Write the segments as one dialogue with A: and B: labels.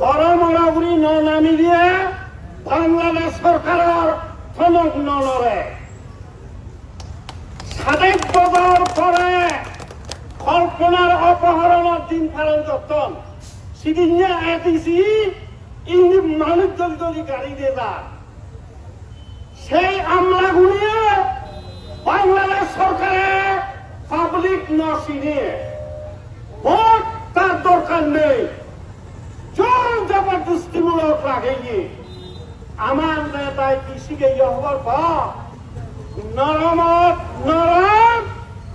A: ধরমরাগুড়ি ন নামি দিয়ে বাংলাদেশ সরকারের থনক নলরে। সাদেক বজার পরে কল্পনার অপহরণের দিন পালন করতেন সেদিন এদিছি ইন্দি মানুষ দলি দলি গাড়ি দিয়ে সেই আমলা গুলিয়ে বাংলাদেশ সরকারে পাবলিক নসিনে ভোট তার দরকার নেই। জোর জবরদস্তিমূলক লাগেনি আমার নেতায় কি শিখে হবার পা নরমত নরম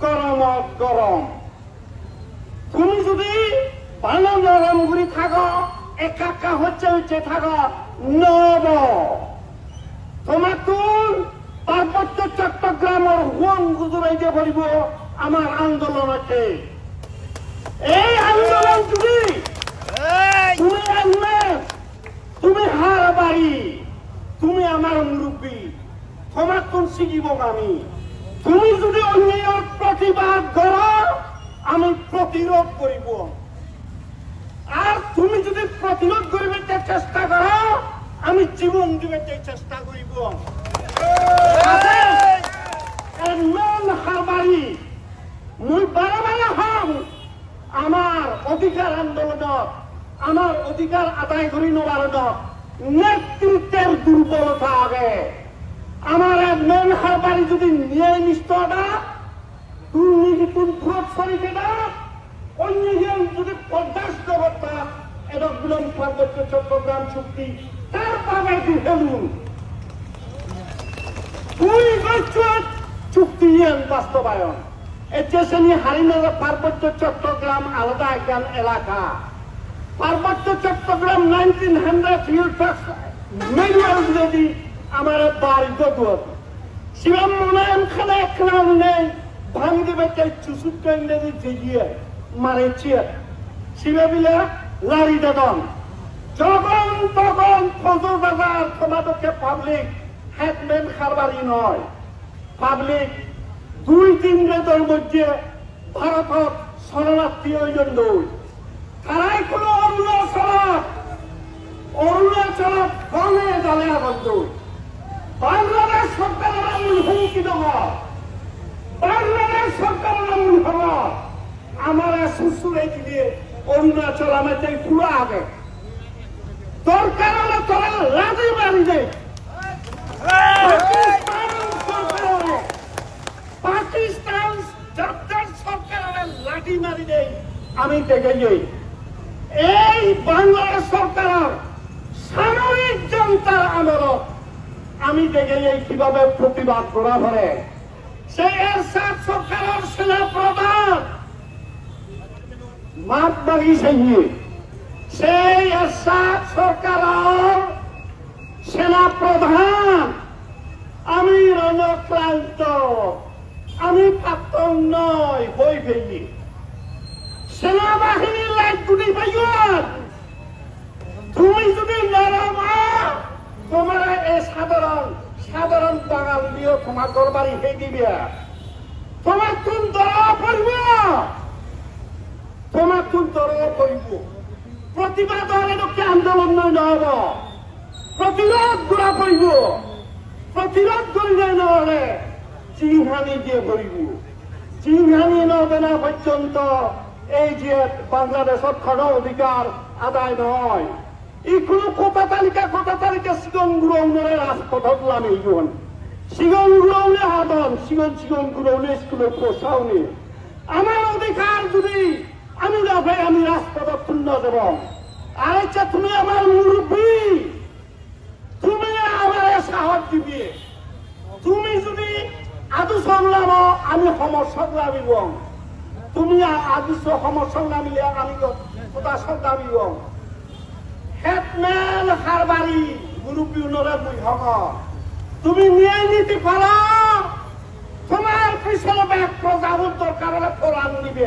A: গরমত গরম। তুমি যদি ভালো নরম ঘুরি থাকো একাকা হচ্ছে হচ্ছে থাকো নব। তোমার তুন পার্বত্য চট্টগ্রামের হুয়াং গুজরাইতে বলিব আমার আন্দোলন আছে। এই আন্দোলন তুমি আনবে তুমি হার বাড়ি তুমি আমার মুরব্বী তোমার কোন শিখিব আমি। তুমি যদি অন্যায়ের প্রতিবাদ করো, আমি প্রতিরোধ করিব। আর তুমি যদি প্রতিরোধ করিবে চেষ্টা করো, আমি জীবন দিবে চেষ্টা করিব। হারবাড়ি মুই বারে বারে হম আমার অধিকার আন্দোলনত আমার অধিকার আদায় করি নেওয়ার নেতৃত্বের দুর্বলতা আগে। আমার মেন হারবাড়ি যদি ন্যায় নিষ্ঠটা অন্য যদি বিলম্ব পার্বত্য চট্টগ্রাম চুক্তি, তার পাবে কি ফেলুন। দুই বছর চুক্তি বাস্তবায়ন। এচেসনি হারিনগর পার্বত্য চট্টগ্রাম আলাদা একখান এলাকা। পার্বত্য চট্টগ্রাম নাইনটিন হান্ড্রেড ম্যানুয়াল যদি আমার বাড়িত শিবম মুনায়ম খানে একখানা নেই ভাঙ দেবে তাই চুসুট ইংরেজি ফিজিয়ে মারে চিয়ার শিবে লারি দাদন। যখন তখন ফজল বাজার তোমাদেরকে পাবলিক হেডম্যান খারবারি নয়। পাবলিক দুই তিন রেদের মধ্যে ভারতত শরণার্থী ওইজন নই তারাই কোনো অরুণাচলত অরুণাচলত গণে জালে আবদ্ধ বাংলাদেশ সরকারের আমূল হুমকি দেওয়া বাংলাদেশ সরকারের আমূল হওয়া আমার সুসুরে দিয়ে অরুণাচল আমার চাই পুরো আগে। দরকার হলে তোরা লাঠি মারি আমি দেখে এই বাংলাদেশ সরকারের সামরিক জনতার আন্দোলন আমি দেখে যাই কীভাবে প্রতিবাদ করা ধরে। সেই এরশাদ সরকারের সেনা প্রধান মাপ বাগিয়েছে সেই এরশাদ সরকারের সেনা প্রধান আমি রণক্লান্ত, আমি পাতন নয় হই ফেলি। সেনাবাহিনীর লাইট গুটি পাইয়ার তুমি যদি নরম তোমার এই সাধারণ সাধারণ বাঙাল দিও তোমার দরবারি হয়ে দিবে তোমার কোন দরা পড়ব? তোমার কোন দরা প্রতিবাদ লোককে আন্দোলন নয় নহব প্রতিরোধ করা পড়ব প্রতিরোধ করিলে নহলে চিংহানি দিয়ে করিব চিংহানি নবে না পর্যন্ত এই যে বাংলাদেশত খন অধিকার আদায় নহয়। ই কোনো কথা তালিকা কথা তালিকা সিগন গুরৌনরে রাজপথত লামি গন সিগন গুরৌনে হাদন সিগন সিগন গুরৌনে স্কুলে পোষাওনি আমার অধিকার যদি আমি না ভাই, আমি রাজপথত শূন্য দেব আরেকটা তুমি আমার মুরব্বী। তুমি আমার সাহস দিবি। তুমি যদি আদু সংগ্রাম আমি সমস্যা নামিব তুমি আদু সমস্যা নামিলে আমি কোথা সংগ্রামিব হেডম্যান হারবারি, মুরব্বী মুই হব। তুমি ন্যায় নীতি পালা তোমার পিছনে ব্যাগ প্রজাবুর দরকার ফোরান নিবে।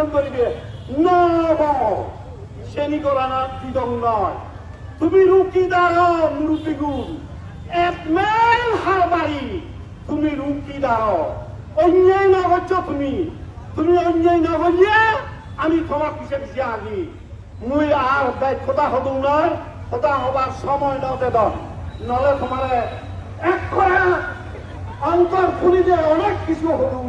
A: ইজ্জত করিবে নব শ্রেণি করা না দিদং নয়। তুমি রুকি দাঁড়ো মুরুবি গুণ এক মেল হার বাড়ি তুমি রুকি দাঁড়ো অন্যায় না করছ তুমি। তুমি অন্যায় না করিয়ে আমি তোমার পিছে পিছে আগি। মুই আর ব্যর্থতা হদু নয়, হতা হবার সময় নতে দন নলে তোমার এক অন্তর খুলি দিয়ে অনেক কিছু হদু